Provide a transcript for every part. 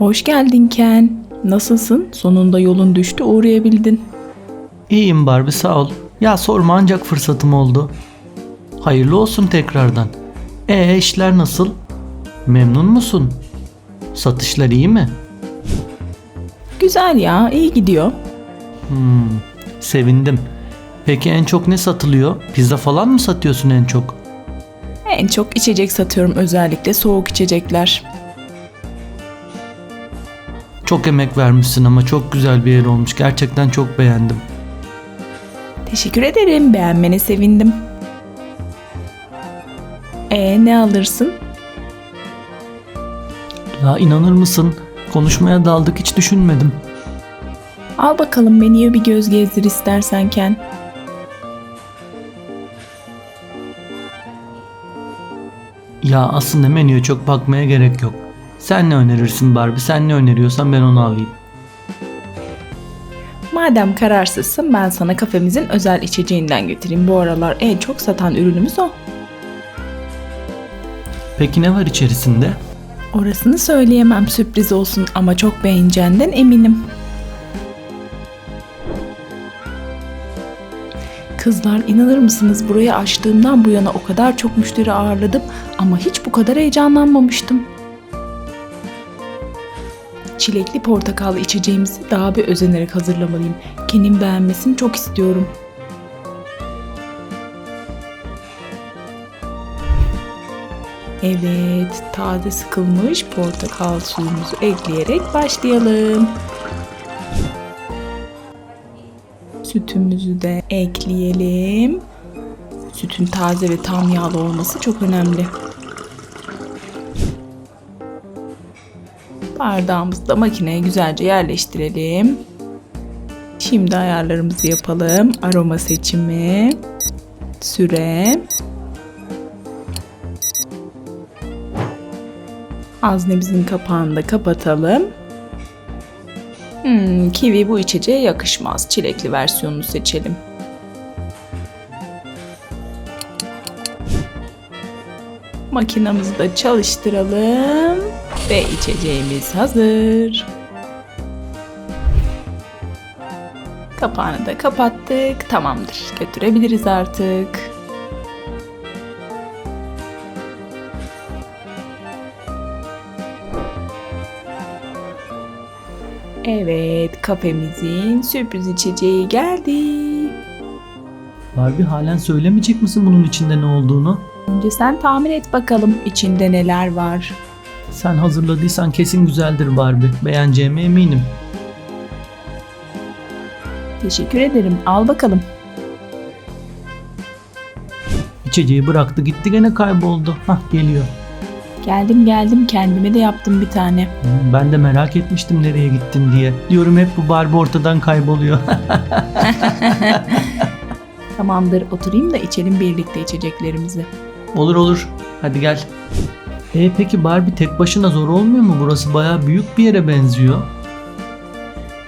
Hoş geldin Ken. Nasılsın? Sonunda yolun düştü uğrayabildin. İyiyim Barbie sağ ol. Ya sorma ancak fırsatım oldu. Hayırlı olsun tekrardan. E işler nasıl? Memnun musun? Satışlar iyi mi? Güzel ya iyi gidiyor. Hmm, sevindim. Peki en çok ne satılıyor? Pizza falan mı satıyorsun en çok? En çok içecek satıyorum özellikle soğuk içecekler. Çok emek vermişsin ama çok güzel bir yer olmuş. Gerçekten çok beğendim. Teşekkür ederim beğenmene sevindim. E ne alırsın? Ya inanır mısın? Konuşmaya daldık hiç düşünmedim. Al bakalım menüye bir göz gezdir istersen Ken. Ya aslında menüye çok bakmaya gerek yok. Sen ne önerirsin Barbie? Sen ne öneriyorsan ben onu alayım. Madem kararsızsın ben sana kafemizin özel içeceğinden getireyim. Bu aralar en çok satan ürünümüz o. Peki ne var içerisinde? Orasını söyleyemem sürpriz olsun ama çok beğeneceğinden eminim. Kızlar inanır mısınız burayı açtığımdan bu yana o kadar çok müşteri ağırladım ama hiç bu kadar heyecanlanmamıştım. Çilekli portakallı içeceğimizi daha bir özenerek hazırlamalıyım. Kendim beğenmesini çok istiyorum. Evet, taze sıkılmış portakal suyumuzu ekleyerek başlayalım. Sütümüzü de ekleyelim. Sütün taze ve tam yağlı olması çok önemli. Bardağımızı da makineye güzelce yerleştirelim. Şimdi ayarlarımızı yapalım. Aroma seçimi, süre, Haznemizin kapağını da kapatalım. Hmm, kivi bu içeceğe yakışmaz. Çilekli versiyonunu seçelim. Makinamızı da çalıştıralım ve içeceğimiz hazır. Kapağını da kapattık. Tamamdır. Götürebiliriz artık. Evet, kafemizin sürpriz içeceği geldi. Barbie halen söylemeyecek misin bunun içinde ne olduğunu? Önce sen tahmin et bakalım içinde neler var. Sen hazırladıysan kesin güzeldir Barbie. Beğeneceğime eminim. Teşekkür ederim. Al bakalım. İçeceği bıraktı gitti gene kayboldu. Hah geliyor. Geldim geldim kendime de yaptım bir tane. Hmm, Ben de merak etmiştim nereye gittin diye. Diyorum hep bu Barbie ortadan kayboluyor. Tamamdır oturayım da içelim birlikte içeceklerimizi. olur olur. Hadi gel. E peki Barbie tek başına zor olmuyor mu? Burası bayağı büyük bir yere benziyor.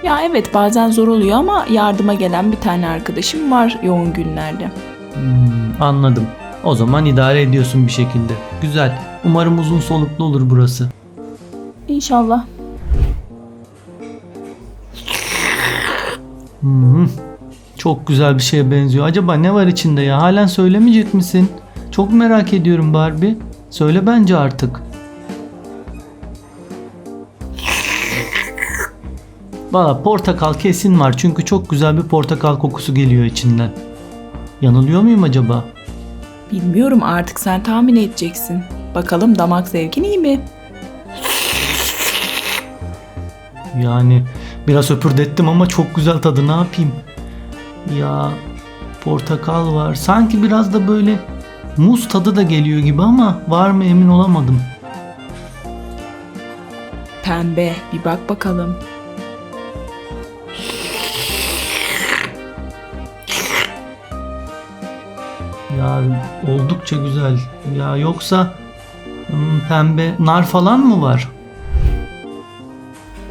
Ya evet bazen zor oluyor ama yardıma gelen bir tane arkadaşım var yoğun günlerde. Hmm, anladım. O zaman idare ediyorsun bir şekilde. Güzel. Umarım uzun soluklu olur burası. İnşallah. Hmm, çok güzel bir şeye benziyor. Acaba ne var içinde ya? Halen söylemeyecek misin? Çok merak ediyorum Barbie. Söyle bence artık. Valla portakal kesin var çünkü çok güzel bir portakal kokusu geliyor içinden. Yanılıyor muyum acaba? Bilmiyorum artık sen tahmin edeceksin. Bakalım damak zevkin iyi mi? Yani biraz öpürdettim ama çok güzel tadı ne yapayım? Ya portakal var. Sanki biraz da böyle muz tadı da geliyor gibi ama var mı emin olamadım. Pembe bir bak bakalım. Ya oldukça güzel. Ya yoksa hmm, pembe nar falan mı var?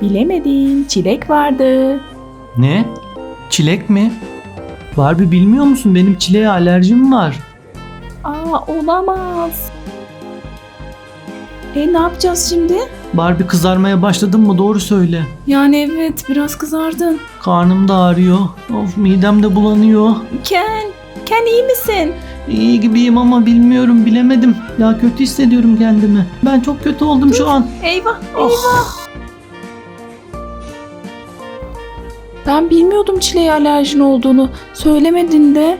Bilemedin çilek vardı. Ne? Çilek mi? Barbie bilmiyor musun? Benim çileğe alerjim var. Olamaz. E ne yapacağız şimdi? Barbie kızarmaya başladın mı doğru söyle. Yani evet biraz kızardın. Karnım da ağrıyor. Of midem de bulanıyor. Ken, Ken iyi misin? İyi gibiyim ama bilmiyorum bilemedim. Ya kötü hissediyorum kendimi. Ben çok kötü oldum şu an. Eyvah, Oh. eyvah. Ben bilmiyordum çileğe alerjin olduğunu. Söylemedin de.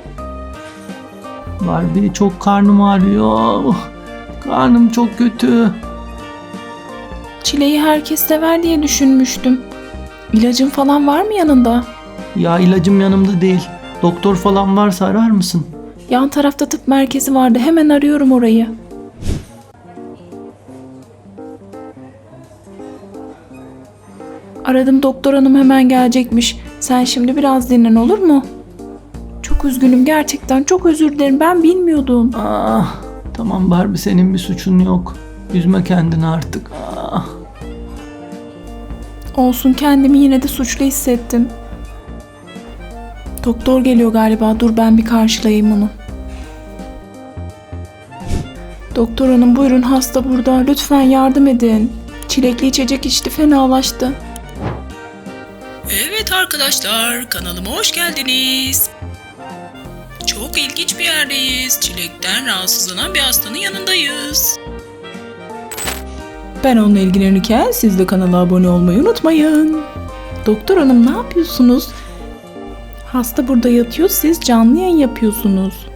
Barbie çok karnım ağrıyor. Karnım çok kötü. Çileği herkes sever diye düşünmüştüm. İlacın falan var mı yanında? Ya ilacım yanımda değil. Doktor falan varsa arar mısın? Yan tarafta tıp merkezi vardı. Hemen arıyorum orayı. Aradım doktor hanım hemen gelecekmiş. Sen şimdi biraz dinlen olur mu? Çok üzgünüm gerçekten çok özür dilerim ben bilmiyordum. Ah, tamam Barbie senin bir suçun yok. Üzme kendini artık. Ah. Olsun kendimi yine de suçlu hissettim. Doktor geliyor galiba dur ben bir karşılayayım onu. Doktor hanım buyurun hasta burada lütfen yardım edin. Çilekli içecek içti fenalaştı. Arkadaşlar kanalıma hoş geldiniz. Çok ilginç bir yerdeyiz. Çilekten rahatsızlanan bir hastanın yanındayız. Ben onunla ilgilenirken siz de kanala abone olmayı unutmayın. Doktor hanım ne yapıyorsunuz? Hasta burada yatıyor, siz canlı yayın yapıyorsunuz.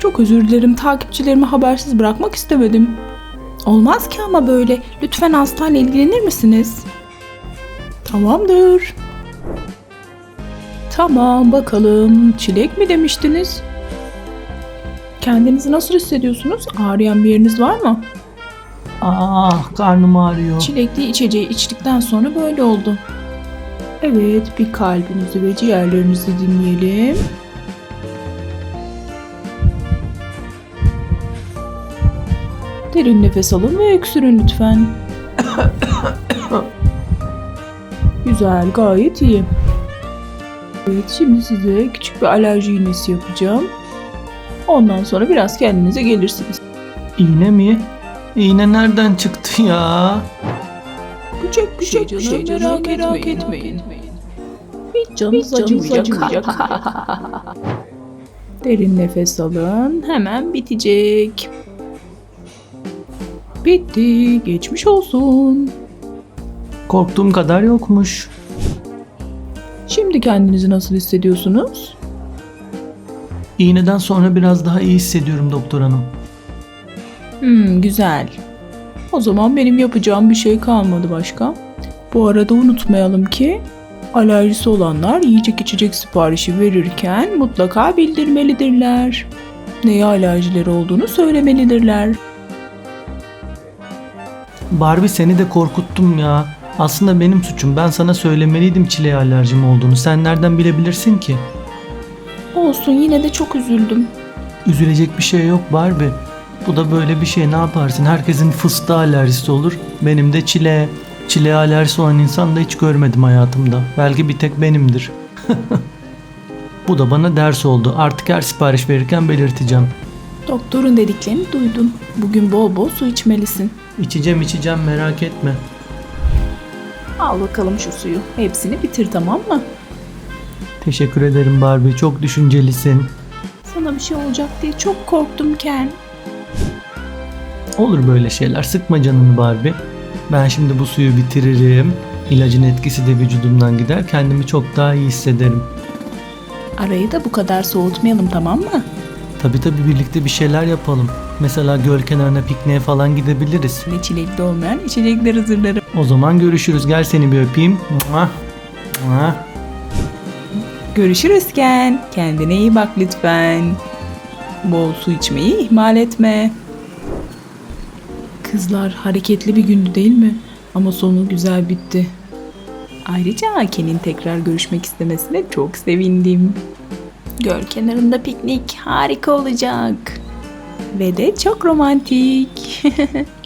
Çok özür dilerim, takipçilerimi habersiz bırakmak istemedim. Olmaz ki ama böyle. Lütfen hastayla ilgilenir misiniz? Tamamdır. Tamam bakalım. Çilek mi demiştiniz? Kendinizi nasıl hissediyorsunuz? Ağrıyan bir yeriniz var mı? Ah, karnım ağrıyor. Çilekli içeceği içtikten sonra böyle oldu. Evet, bir kalbinizi ve ciğerlerinizi dinleyelim. Derin nefes alın ve öksürün lütfen. Güzel, gayet iyi. Evet, şimdi size küçük bir alerji iğnesi yapacağım. Ondan sonra biraz kendinize gelirsiniz. İğne mi? İğne nereden çıktı ya? Küçük küçük bir şey canım, merak, etmeyin. Hiç canınız acımayacak. Derin nefes alın. Hemen bitecek. Bitti. Geçmiş olsun. Korktuğum kadar yokmuş. Şimdi kendinizi nasıl hissediyorsunuz? İğneden sonra biraz daha iyi hissediyorum doktor hanım. Hmm, güzel. O zaman benim yapacağım bir şey kalmadı başka. Bu arada unutmayalım ki alerjisi olanlar yiyecek içecek siparişi verirken mutlaka bildirmelidirler. Neye alerjileri olduğunu söylemelidirler. Barbie seni de korkuttum ya. Aslında benim suçum. Ben sana söylemeliydim çileğe alerjim olduğunu. Sen nereden bilebilirsin ki? Olsun yine de çok üzüldüm. Üzülecek bir şey yok Barbie. Bu da böyle bir şey ne yaparsın? Herkesin fıstığa alerjisi olur. Benim de çileğe. Çileğe alerjisi olan insan da hiç görmedim hayatımda. Belki bir tek benimdir. Bu da bana ders oldu. Artık her sipariş verirken belirteceğim. Doktorun dediklerini duydun. Bugün bol bol su içmelisin. İçeceğim içeceğim merak etme. Al bakalım şu suyu. Hepsini bitir tamam mı? Teşekkür ederim Barbie. Çok düşüncelisin. Sana bir şey olacak diye çok korktum Ken. Olur böyle şeyler. Sıkma canını Barbie. Ben şimdi bu suyu bitiririm. İlacın etkisi de vücudumdan gider. Kendimi çok daha iyi hissederim. Arayı da bu kadar soğutmayalım tamam mı? Tabi tabi birlikte bir şeyler yapalım. Mesela göl kenarına pikniğe falan gidebiliriz. Ne çilekli olmayan içecekler hazırlarım. O zaman görüşürüz. Gel seni bir öpeyim. Mua. Mua. Görüşürüz Ken. Kendine iyi bak lütfen. Bol su içmeyi ihmal etme. Kızlar hareketli bir gündü değil mi? Ama sonu güzel bitti. Ayrıca Ken'in tekrar görüşmek istemesine çok sevindim. Göl kenarında piknik harika olacak. Ve de çok romantik.